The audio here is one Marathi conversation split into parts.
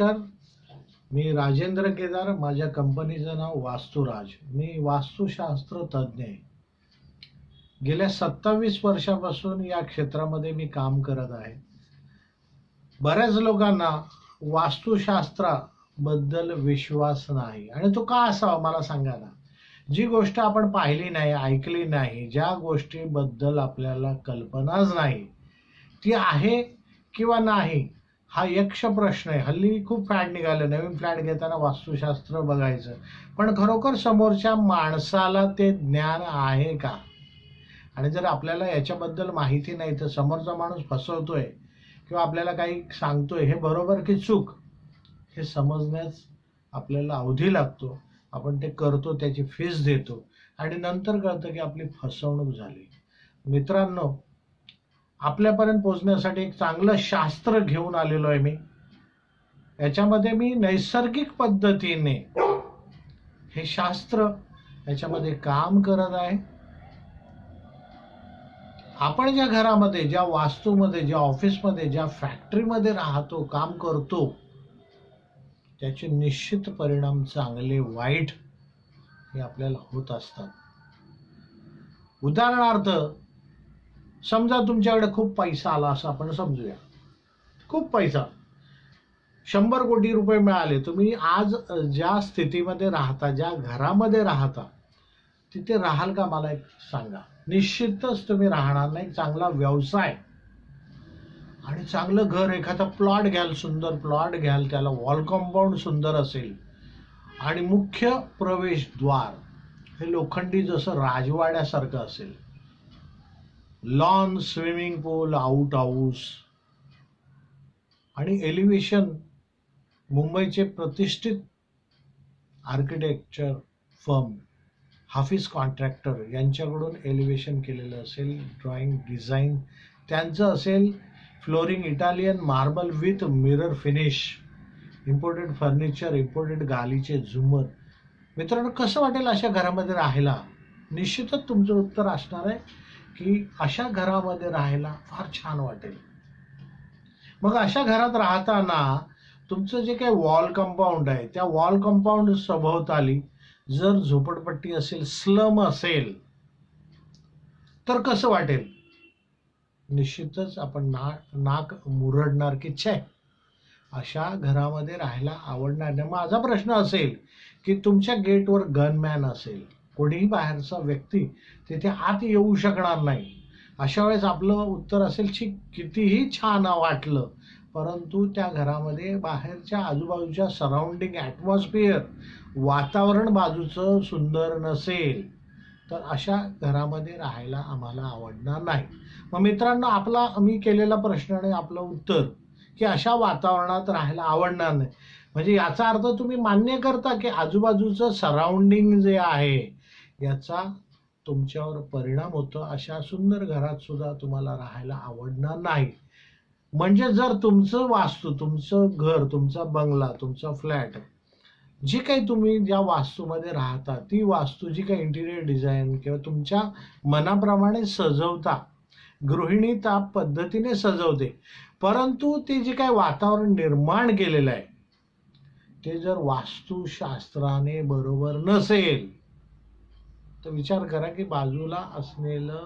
नमस्कार. मी राजेंद्र केदार माझ्या कंपनीचं नाव वास्तुराज. मी वास्तुशास्त्र तज्ज्ञ आहे. गेल्या सत्तावीस वर्षापासून या क्षेत्रामध्ये मी काम करत आहे. बऱ्याच लोकांना वास्तुशास्त्राबद्दल विश्वास नाही. आणि तो का असावा मला सांगा ना जी गोष्ट आपण पाहिली नाही ऐकली नाही ज्या गोष्टीबद्दल आपल्याला कल्पनाच नाही ती आहे किंवा नाही हा यक्ष प्रश्न आहे. हल्ली खूप फ्लॅट निघाले. नवीन फ्लॅट घेताना वास्तुशास्त्र बघायचं. पण खरोखर समोरच्या माणसाला ते ज्ञान आहे का? आणि जर आपल्याला याच्याबद्दल माहिती नाही तर समोरचा माणूस फसवतोय किंवा आपल्याला काही सांगतोय हे बरोबर की चूक? हे समजण्यास आपल्याला अवधी लागतो. आपण ते करतो त्याची फीस देतो. आणि नंतर कळतं की आपली फसवणूक झाली. मित्रांनो आपल्यापर्यंत पोहोचण्यासाठी एक चांगलं शास्त्र घेऊन आलेलो आहे मी. याच्यामध्ये मी नैसर्गिक पद्धतीने हे शास्त्र याच्यामध्ये काम करत आहे. आपण ज्या घरामध्ये ज्या वास्तूमध्ये ज्या ऑफिसमध्ये ज्या फॅक्टरीमध्ये राहतो काम करतो त्याचे निश्चित परिणाम चांगले वाईट हे आपल्याला होत असतात. उदाहरणार्थ समजा तुमच्याकडे खूप पैसा आला असं आपण समजूया. खूप पैसा. शंभर कोटी रुपये मिळाले. तुम्ही आज ज्या स्थितीमध्ये राहता ज्या घरामध्ये राहता तिथे राहाल का मला एक सांगा. निश्चितच तुम्ही राहणार नाही. चांगला व्यवसाय. आणि चांगलं घर एखादा प्लॉट घ्याल सुंदर प्लॉट घ्याल त्याला वॉल कंपाऊंड सुंदर असेल. आणि मुख्य प्रवेशद्वार हे लोखंडी जसं राजवाड्यासारखं असेल. Lawn swimming pool out house आणि एलिव्हेशन मुंबईचे प्रतिष्ठित आर्किटेक्चर फर्म हाफिज कॉन्ट्रॅक्टर यांच्याकडून एलिव्हेशन केलेलं असेल ड्रॉइंग डिझाईन त्यांचं असेल flooring Italian marble with mirror finish imported furniture imported गालीचे झुमर. मित्रांनो कसं वाटेल अशा घरामध्ये राहायला? निश्चितच तुमचं उत्तर असणार आहे. की अशा घरामध्ये राहायला फार छान वाटेल. मग अशा घरात राहताना तुमचं जे काही वॉल कंपाऊंड आहे त्या वॉल कंपाऊंड सभोवताली जर झोपडपट्टी असेल स्लम असेल तर कसं वाटेल? निश्चितच आपण ना नाक मुरडणार की छे. अशा घरामध्ये राहायला आवडणार नाही. माझा प्रश्न असेल की तुमच्या गेटवर गनमॅन असेल कोणीही बाहेरचा व्यक्ती तिथे आत येऊ शकणार नाही. अशा वेळेस आपलं उत्तर असेल की कितीही छान वाटलं परंतु त्या घरामध्ये बाहेरच्या आजूबाजूच्या सराउंडिंग ॲटमॉस्फिअर वातावरण बाजूचं सुंदर नसेल तर अशा घरामध्ये राहायला आम्हाला आवडणार नाही. मग मित्रांनो आपला मी केलेला प्रश्न आणि आपलं उत्तर की अशा वातावरणात राहायला आवडणार नाही. म्हणजे याचा अर्थ तुम्ही मान्य करता की आजूबाजूचं सराउंडिंग जे आहे याचा तुमच्यावर परिणाम होतो. अशा सुंदर घरात सुद्धा तुम्हाला राहायला आवडणार नाही. म्हणजे जर तुमचं वास्तू तुमचं घर तुमचा बंगला तुमचा फ्लॅट जी काही तुम्ही ज्या वास्तूमध्ये राहता ती वास्तू जी काही इंटिरियर डिझाईन किंवा तुमच्या मनाप्रमाणे सजवता गृहिणी त्या पद्धतीने सजवते. परंतु ते जे काही वातावरण निर्माण केलेलं आहे ते जर वास्तुशास्त्राने बरोबर नसेल तर विचार करा की बाजूला असलेलं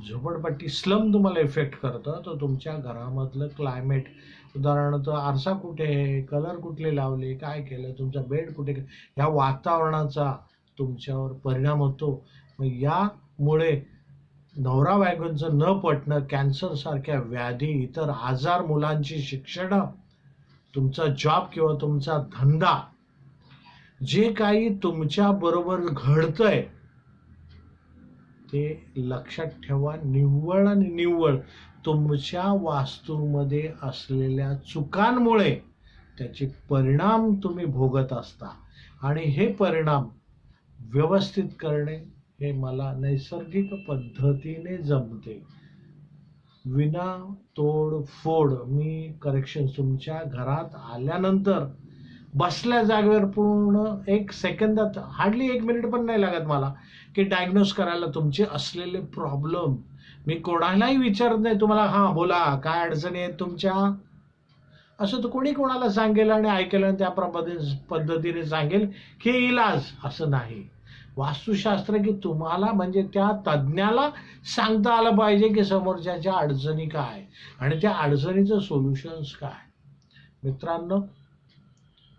झोपडपट्टी स्लम तुम्हाला इफेक्ट करतं. तर तुमच्या घरामधलं क्लायमेट उदाहरणार्थ आरसा कुठे आहे कलर कुठले लावले काय केलं तुमचा बेड कुठे ह्या वातावरणाचा तुमच्यावर परिणाम होतो. मग यामुळे नवरा बायकोंचं न पटणं कॅन्सरसारख्या व्याधी इतर आजार मुलांची शिक्षणं तुमचा जॉब किंवा तुमचा धंदा जे काही तुमच्याबरोबर घडतं घडतंय ते लक्षात ठेवा. निव्वळ आणि निव्वळ तुमच्या वास्तूमध्ये असलेल्या चुकांमुळे त्याचे परिणाम तुम्ही भोगत असता. आणि हे परिणाम व्यवस्थित करणे हे मला नैसर्गिक पद्धतीने जमते. विना तोड फोड मी करेक्शन तुमच्या घरात आल्यानंतर बसल्या जागेवर पूर्ण एक सेकंदात हार्डली एक मिनिट पण नाही लागत मला की डायग्नोज करायला तुमचे असलेले प्रॉब्लेम मी कोणालाही विचारत नाही तुम्हाला हां बोला काय अडचणी आहेत तुमच्या? असं तर कोणी कोणाला सांगेल आणि ऐकेल आणि त्या पद्धती पद्धतीने सांगेल की इलाज. असं नाही. वास्तुशास्त्र की तुम्हाला म्हणजे त्या तज्ज्ञाला सांगता आलं पाहिजे की समोरच्याच्या अडचणी काय आणि त्या अडचणीचं सोल्युशन्स काय. मित्रांनो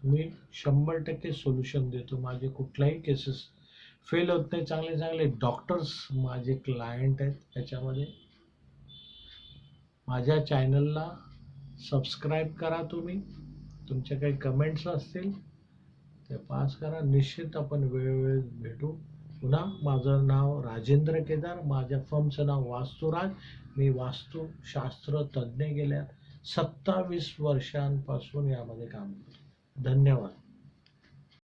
मी शंभर टक्के सोल्युशन देतो. माझे कुठलाही केसेस फेल होत नाही चांगले चांगले डॉक्टर्स माझे क्लायंट आहेत. त्याच्यामध्ये माझ्या चॅनलला सबस्क्राईब करा तुम्ही. तुमच्या काही कमेंट्स असतील ते पास करा. निश्चित आपण वेळोवेळी भेटू. पुन्हा माझं नाव राजेंद्र केदार माझ्या फर्मचं नाव वास्तुराज. मी वास्तुशास्त्र तज्ज्ञ गेल्या सत्तावीस वर्षांपासून यामध्ये काम करतो. धन्यवाद.